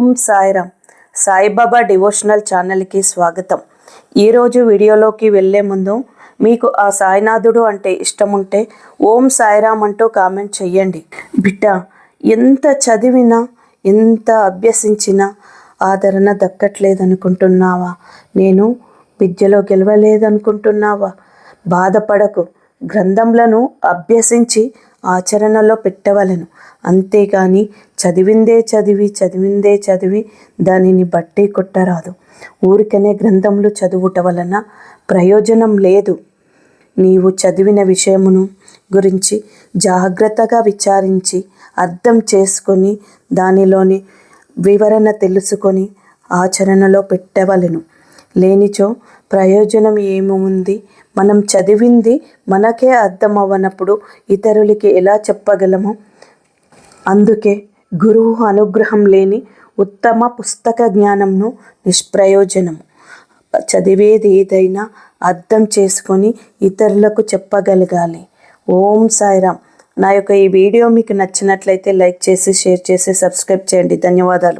ఓం Sairam. Saibaba devotional ఛానల్కి స్వాగతం. ఈరోజు వీడియోలోకి వెళ్ళే ముందు మీకు ఆ సాయినాథుడు అంటే ఇష్టం ఉంటే ఓం సాయిరామ్ అంటూ కామెంట్ చెయ్యండి. బిడ్డ ఎంత చదివినా ఎంత అభ్యసించినా ఆదరణ దక్కట్లేదనుకుంటున్నావా? నేను విద్యలో గెలవలేదనుకుంటున్నావా? బాధపడకు. గ్రంథంలను అభ్యసించి ఆచరణలో పెట్టవలను. అంతేగాని చదివిందే చదివి చదివిందే చదివి దానిని బట్టి కొట్టరాదు. ఊరికనే గ్రంథములు చదువుట వలన ప్రయోజనం లేదు. నీవు చదివిన విషయమును గురించి జాగ్రత్తగా విచారించి అర్థం చేసుకొని దానిలోని వివరణ తెలుసుకొని ఆచరణలో పెట్టవలెను. లేనిచో ప్రయోజనం ఏముంది? మనం చదివింది మనకే అర్థం అవ్వనప్పుడు ఇతరులకి ఎలా చెప్పగలము? అందుకే గురువు అనుగ్రహం లేని ఉత్తమ పుస్తక జ్ఞానంను నిష్ప్రయోజనము చదివేది ఏదైనా అర్థం చేసుకొని ఇతరులకు చెప్పగలగాలి. ఓం సాయిరామ్. నా యొక్క ఈ వీడియో మీకు నచ్చినట్లయితే లైక్ చేసి షేర్ చేసి సబ్స్క్రైబ్ చేయండి. ధన్యవాదాలు.